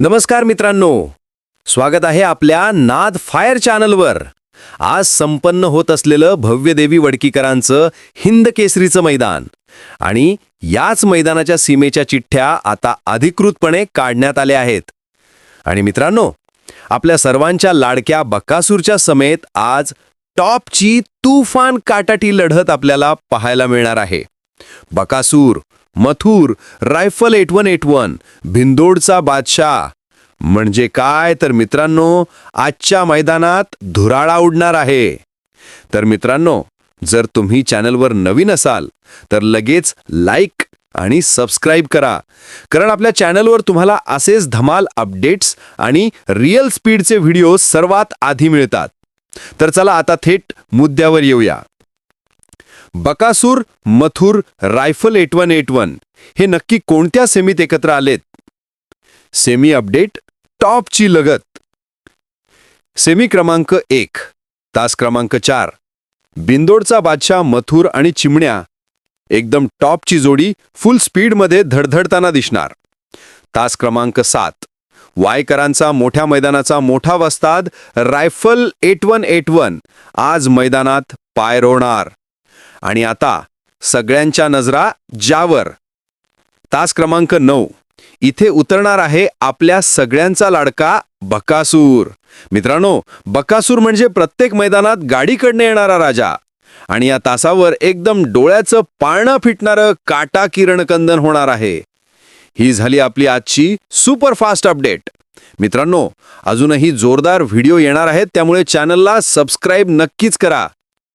नमस्कार मित्रांनो. स्वागत आहे आपल्या नाद फायर चॅनलवर. आज संपन्न होत असलेलं भव्यदेवी वडकीकरांचं हिंद केसरीचं मैदान. आणि याच मैदानाच्या सीमेच्या चिठ्ठ्या आता अधिकृतपणे काढण्यात आल्या आहेत. आणि मित्रांनो आपल्या सर्वांच्या लाडक्या बकासूरच्या समेत आज टॉपची तुफान काटाटी लढत आपल्याला पाहायला मिळणार आहे. Bakasur Mathur rifle eight one eight one भिंदोडचा बादशाह. म्हणजे काय? तर मित्रांनो आजच्या मैदानात धुराळा उडणार आहे. तर मित्रांनो जर तुम्ही चॅनलवर नवीन असाल तर लगेच लाईक आणि सबस्क्राईब करा. कारण आपल्या चॅनलवर तुम्हाला असेच धमाल अपडेट्स आणि रिअल स्पीडचे व्हिडिओ सर्वात आधी मिळतात. तर चला आता थेट मुद्द्यावर येऊया. Bakasur Mathur rifle eight one eight one. हे नक्की कोणत्या सेमीत एकत्र आलेत? सेमी अपडेट टॉपची लगत. सेमी क्रमांक एक तास क्रमांक चार. बिंदोडचा बादशाह मथुर आणि चिमण्या एकदम टॉपची जोडी फुल स्पीडमध्ये धडधडताना दिसणार. तास क्रमांक सात वायकरांचा मोठ्या मैदानाचा मोठा वस्ताद rifle eight one eight one आज मैदानात पाय रोवणार आणि आता सगळ्यांच्या नजरा ज्यावर. तास क्रमांक नऊ. इथे उतरणार आहे आपल्या सगळ्यांचा लाडका बकासूर. मित्रांनो बकासूर म्हणजे प्रत्येक मैदानात गाडीकडनं येणारा राजा. आणि या तासावर एकदम डोळ्याचं पाळणं फिटणारं काटा किरणकंदन होणार आहे. ही झाली आपली आजची सुपरफास्ट अपडेट. मित्रांनो अजूनही जोरदार व्हिडिओ येणार आहेत त्यामुळे चॅनलला सबस्क्राईब नक्कीच करा.